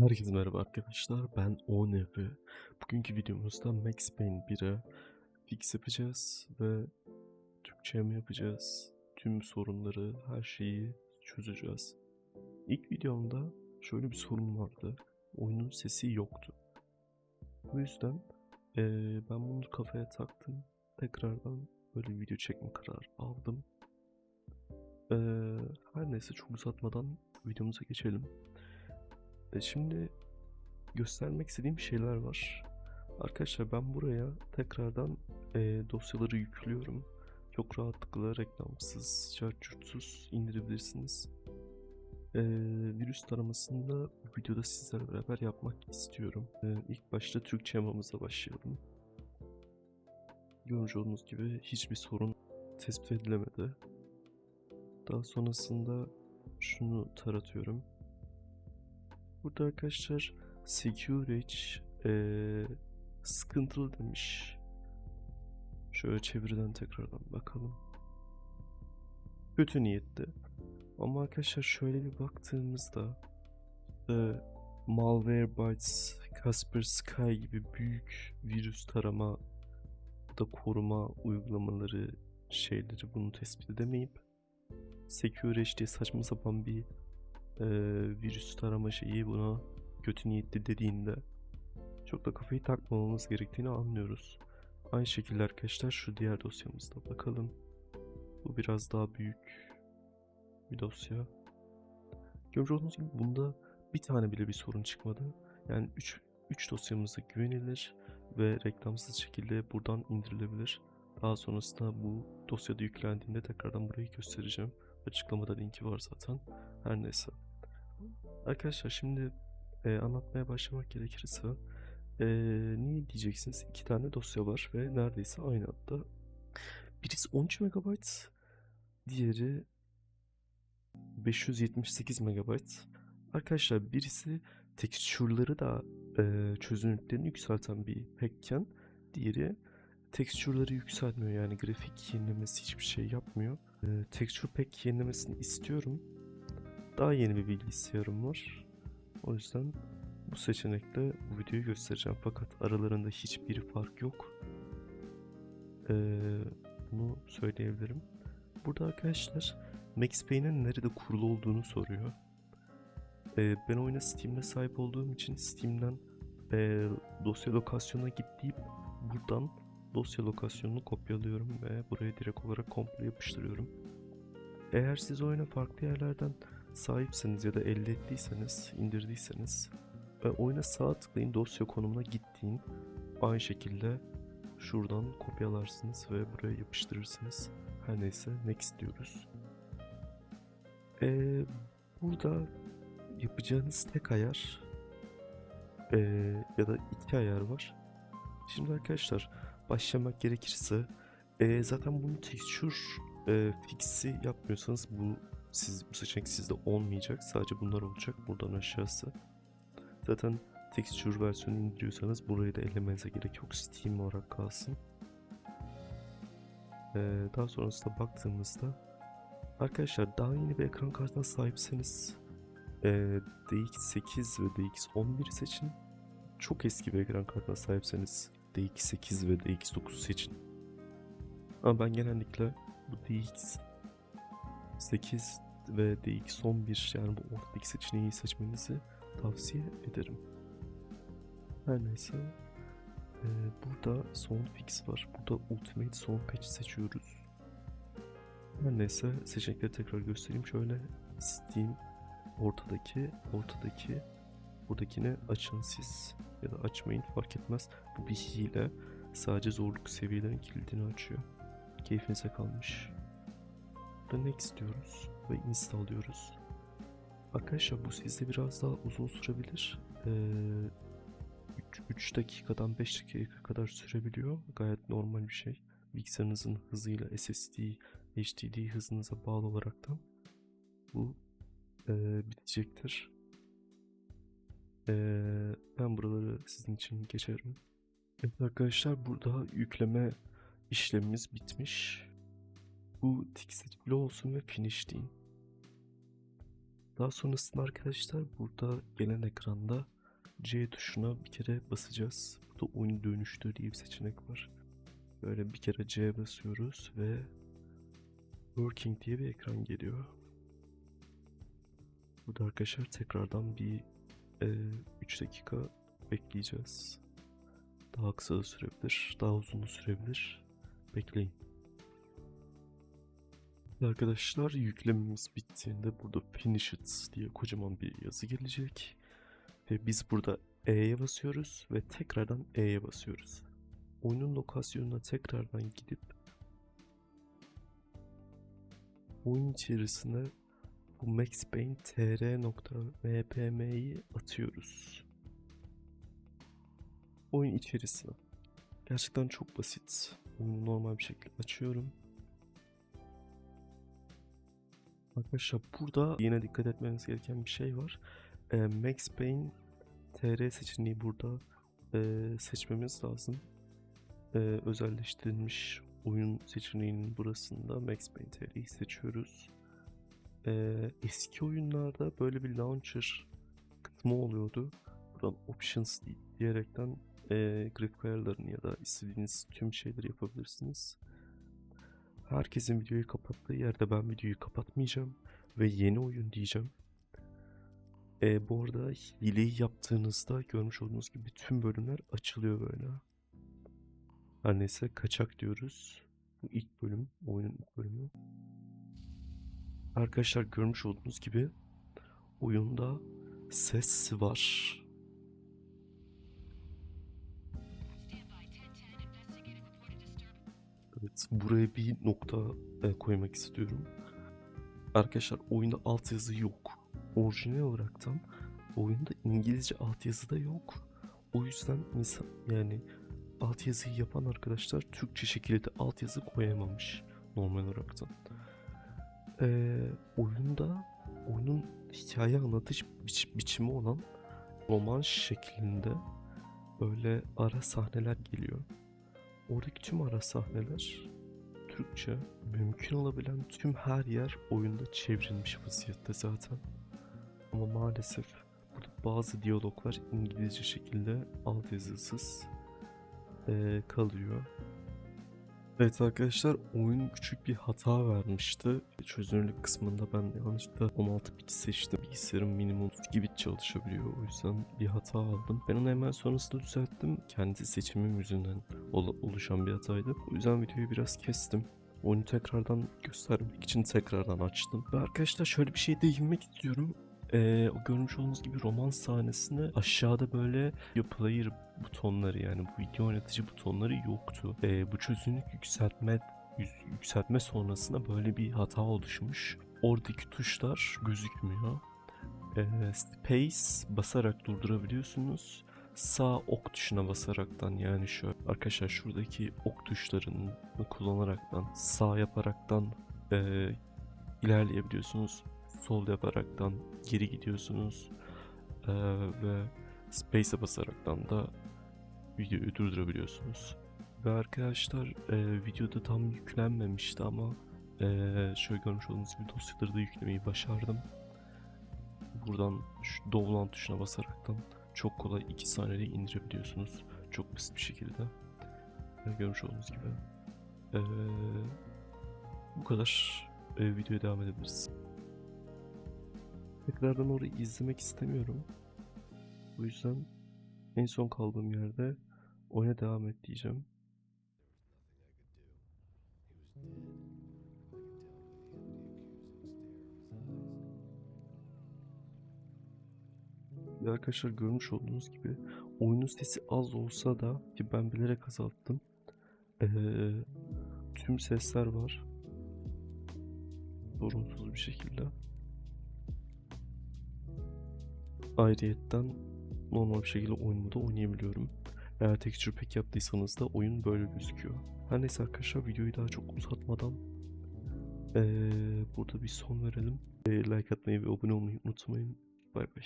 Herkese merhaba arkadaşlar. Ben ONF. Bugünkü videomuzda Max Payne 1'e fix yapacağız ve Türkçe mi yapacağız? Tüm sorunları, her şeyi çözeceğiz. İlk videomda şöyle bir sorun vardı. Oyunun sesi yoktu. Bu yüzden eee, ben bunu kafaya taktım. Tekrardan böyle video çekme kararı aldım. Eee, her neyse çok uzatmadan videomuza geçelim. E, Şimdi göstermek istediğim şeyler var. Arkadaşlar ben buraya tekrardan e, dosyaları yüklüyorum. Çok rahatlıkla reklamsız, çarçurtsuz indirebilirsiniz. E, virüs taramasını da bu videoda sizlerle beraber yapmak istiyorum. E, ilk başta Türkçe yamamıza başlayalım. Görmüş olduğunuz gibi hiçbir sorun tespit edilemedi. Daha sonrasında şunu taratıyorum. Burada arkadaşlar Security eee sıkıntılı demiş. Şöyle çeviriden tekrardan bakalım. Kötü niyetli. Ama arkadaşlar şöyle bir baktığımızda e, Malwarebytes, Kaspersky gibi büyük virüs tarama da koruma uygulamaları şeyleri bunu tespit edemeyip Security diye saçma sapan bir e, virüs tarama şeyi buna kötü niyetli dediğinde çok da kafayı takmamamız gerektiğini anlıyoruz. Aynı şekilde arkadaşlar şu diğer dosyamızda bakalım. Bu biraz daha büyük bir dosya. Görmüş olduğunuz gibi bunda bir tane bile bir sorun çıkmadı. Yani 3 3 dosyamızda güvenilir ve reklamsız şekilde buradan indirilebilir. Daha sonrasında bu dosyada yüklendiğinde tekrardan burayı göstereceğim. Açıklamada linki var zaten. Her neyse. Arkadaşlar şimdi e, anlatmaya başlamak gerekirse e, niye diyeceksiniz? İki tane dosya var ve neredeyse aynı hatta. Birisi 13 MB, diğeri 578 MB. Arkadaşlar birisi tekstürleri da e, çözünürlüklerini yükselten bir packken diğeri tekstürleri yükseltmiyor yani grafik yenilemesi hiçbir şey yapmıyor. E, texture pack yenilemesini istiyorum. Daha yeni bir bilgisayarım var. O yüzden bu seçenekle bu videoyu göstereceğim. Fakat aralarında hiçbir fark yok. Ee, bunu söyleyebilirim. Burada arkadaşlar Max Payne'in nerede kurulu olduğunu soruyor. Ee, ben oyuna Steam'de sahip olduğum için Steam'den e, dosya lokasyonuna git deyip buradan dosya lokasyonunu kopyalıyorum ve buraya direkt olarak komple yapıştırıyorum. Eğer siz oyuna farklı yerlerden sahipseniz ya da elde ettiyseniz, indirdiyseniz e, oyuna sağ tıklayın dosya konumuna gittiğin aynı şekilde şuradan kopyalarsınız ve buraya yapıştırırsınız. Her neyse next diyoruz. E, burada yapacağınız tek ayar e, ya da iki ayar var. Şimdi arkadaşlar başlamak gerekirse e, zaten bunu texture e, fix'i yapmıyorsanız bu siz bu seçenek sizde olmayacak. Sadece bunlar olacak buradan aşağısı. Zaten texture versiyonu indiriyorsanız burayı da ellemenize gerek yok. Steam olarak kalsın. Ee, daha sonrasında baktığımızda arkadaşlar daha yeni bir ekran kartına sahipseniz ee, DX8 ve DX11 seçin. Çok eski bir ekran kartına sahipseniz DX8 ve DX9 seçin. Ama ben genellikle bu DX 8 ve DX11 yani bu ortadaki seçeneği seçmenizi tavsiye ederim. Her neyse e, burada sound fix var. Burada ultimate sound patch seçiyoruz. Her neyse seçenekleri tekrar göstereyim. Şöyle Steam ortadaki ortadaki buradakini açın siz ya da açmayın fark etmez. Bu bir hile. Sadece zorluk seviyelerinin kilidini açıyor. Keyfinize kalmış. Next diyoruz ve install diyoruz. Arkadaşlar bu sizde biraz daha uzun sürebilir. Ee, 3, 3 dakikadan 5 dakika kadar sürebiliyor. Gayet normal bir şey. Bilgisayarınızın hızıyla SSD, HDD hızınıza bağlı olaraktan bu e, bitecektir. E, ben buraları sizin için geçerim. Evet arkadaşlar burada yükleme işlemimiz bitmiş. Bu Tixit olsun ve finish deyin. Daha sonrasında arkadaşlar burada gelen ekranda C tuşuna bir kere basacağız. Burada oyun dönüştür diye bir seçenek var. Böyle bir kere C basıyoruz ve Working diye bir ekran geliyor. Burada arkadaşlar tekrardan bir 3 dakika bekleyeceğiz. Daha kısa da sürebilir, daha uzun da sürebilir. Bekleyin. Arkadaşlar yüklememiz bittiğinde burada Finish It diye kocaman bir yazı gelecek. Ve biz burada E'ye basıyoruz ve tekrardan E'ye basıyoruz. Oyunun lokasyonuna tekrardan gidip oyun içerisine bu Max Payne tr.mpm'yi atıyoruz. Oyun içerisine. Gerçekten çok basit. Oyunu normal bir şekilde açıyorum. Arkadaşlar burada yine dikkat etmeniz gereken bir şey var. Ee, Max Payne TR seçeneği burada ee, seçmemiz lazım. Ee, özelleştirilmiş oyun seçeneğinin burasında Max Payne TR'yi seçiyoruz. Ee, eski oyunlarda böyle bir launcher kısmı oluyordu. Buradan Options di- diyerekten ee, grafik ya da istediğiniz tüm şeyleri yapabilirsiniz. Herkesin videoyu kapattığı yerde ben videoyu kapatmayacağım ve yeni oyun diyeceğim. Ee, bu arada hileyi yaptığınızda görmüş olduğunuz gibi tüm bölümler açılıyor böyle. Her neyse kaçak diyoruz. Bu ilk bölüm, oyunun ilk bölümü. Arkadaşlar görmüş olduğunuz gibi oyunda ses var. Evet, buraya bir nokta e, koymak istiyorum. Arkadaşlar oyunda altyazı yok. Orijinal olaraktan oyunda İngilizce altyazı da yok. O yüzden insan yani altyazıyı yapan arkadaşlar Türkçe şekilde altyazı koyamamış normal olaraktan. Ee, oyunda oyunun hikaye anlatış biç- biçimi olan roman şeklinde böyle ara sahneler geliyor. Oradaki tüm ara sahneler Türkçe mümkün olabilen tüm her yer oyunda çevrilmiş vaziyette zaten. Ama maalesef burada bazı diyaloglar İngilizce şekilde altyazısız eee, kalıyor. Evet arkadaşlar oyun küçük bir hata vermişti. Çözünürlük kısmında ben yanlışlıkla 16 bit seçtim. Bilgisayarım minimum 2 bit çalışabiliyor. O yüzden bir hata aldım. Ben onu hemen sonrasında düzelttim. Kendi seçimim yüzünden ol- oluşan bir hataydı. O yüzden videoyu biraz kestim. Oyunu tekrardan göstermek için tekrardan açtım. Ve arkadaşlar şöyle bir şey değinmek istiyorum. Ee, o görmüş olduğunuz gibi roman sahnesinde aşağıda böyle player butonları yani bu video oynatıcı butonları yoktu. Ee, bu çözünürlük yükseltme yükseltme sonrasında böyle bir hata oluşmuş. Oradaki tuşlar gözükmüyor. Ee, space basarak durdurabiliyorsunuz. Sağ ok tuşuna basaraktan yani şu arkadaşlar şuradaki ok tuşlarını kullanaraktan sağ yaparaktan ee, ilerleyebiliyorsunuz. Sol yaparaktan geri gidiyorsunuz. Ee, ve space'e basaraktan da videoyu durdurabiliyorsunuz. Ve arkadaşlar e, videoda tam yüklenmemişti ama e, şöyle görmüş olduğunuz gibi dosyaları da yüklemeyi başardım. Buradan şu download tuşuna basaraktan çok kolay 2 saniyede indirebiliyorsunuz. Çok basit bir şekilde. E, görmüş olduğunuz gibi. E, bu kadar. E, videoya devam edebiliriz. Tekrardan orayı izlemek istemiyorum. Bu yüzden en son kaldığım yerde oyuna devam et diyeceğim. Ve arkadaşlar görmüş olduğunuz gibi oyunun sesi az olsa da ki ben bilerek azalttım. Ee, tüm sesler var. Sorunsuz bir şekilde. Ayrıyetten normal bir şekilde oyunumu da oynayabiliyorum. Eğer texture pack yaptıysanız da oyun böyle gözüküyor. Her neyse arkadaşlar videoyu daha çok uzatmadan eee, burada bir son verelim. Eee, like atmayı ve abone olmayı unutmayın. Bay bay.